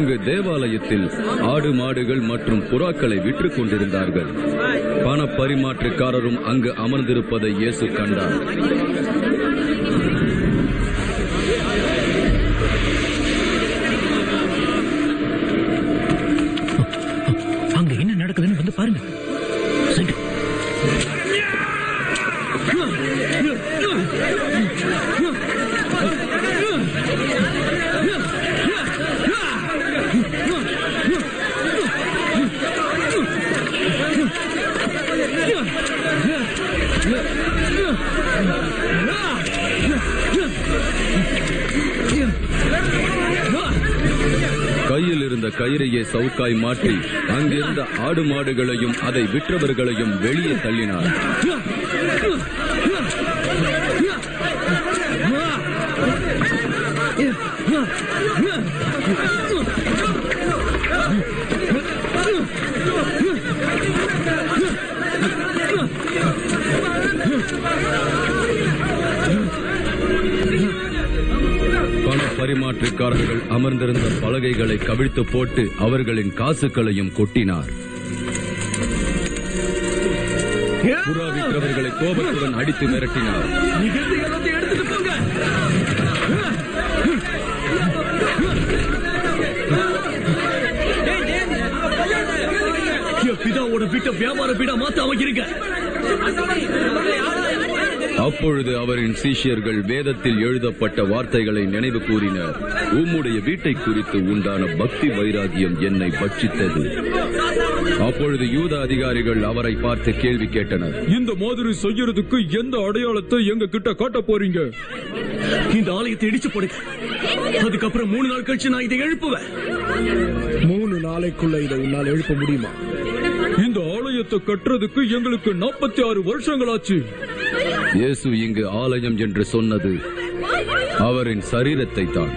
அங்கு தேவாலயத்தில் ஆடு மாடுகள் மற்றும் புறாக்களை விற்றுக் கொண்டிருந்தார்கள் பண பரிமாற்றக்காரரும் அங்கு அமர்ந்திருப்பதை இயேசு கண்டார் அங்க என்ன நடக்குதுன்னு வந்து பாருங்க கையில் இருந்த கயிறையே சவுக்காய் மாற்றி அங்கிருந்த ஆடு மாடுகளையும் அதை விற்றவர்களையும் வெளியே தள்ளினார். பண பரிமாற்றக்காரர்கள் அமர்ந்திருந்த பலகைகளை கவிழ்த்து போட்டு அவர்களின் காசுகளையும் கொட்டினார் புறாவிட்டவர்களை கோபத்துடன் அடித்து மிரட்டினார் பிதாவோட வீட்டை வியாபார வீடா மாத்த அமைக்கிறீங்க அப்பொழுது அவரின் சீஷியர்கள் வேதத்தில் எழுதப்பட்ட வார்த்தைகளை நினைவு கூறினர். உம்முடைய வீட்டை குறித்து உண்டான பக்தி வைராகியம் என்னை பட்சித்தது. அப்பொழுது யூத அதிகாரிகள் அவரை பார்த்து கேள்வி கேட்டனர். இந்த மாதிரி செய்யறதுக்கு எந்த அடையாளத்தை எங்க கிட்ட காட்ட போறீங்க? இந்த ஆலயத்தை இடிச்சு போடுங்க. அதுக்கப்புறம் மூணு நாள் கழிச்சு நான் இதை எழுப்புவேன். மூணு நாளைக்குள்ள இதை உன்னால் எழுப்ப முடியுமா? இந்த ஆலயத்தை கட்டுறதுக்கு எங்களுக்கு நாற்பத்தி ஆறு வருஷங்களாச்சு. இயேசு இங்கு ஆலயம் என்று சொன்னது அவரின் சரீரத்தை தான்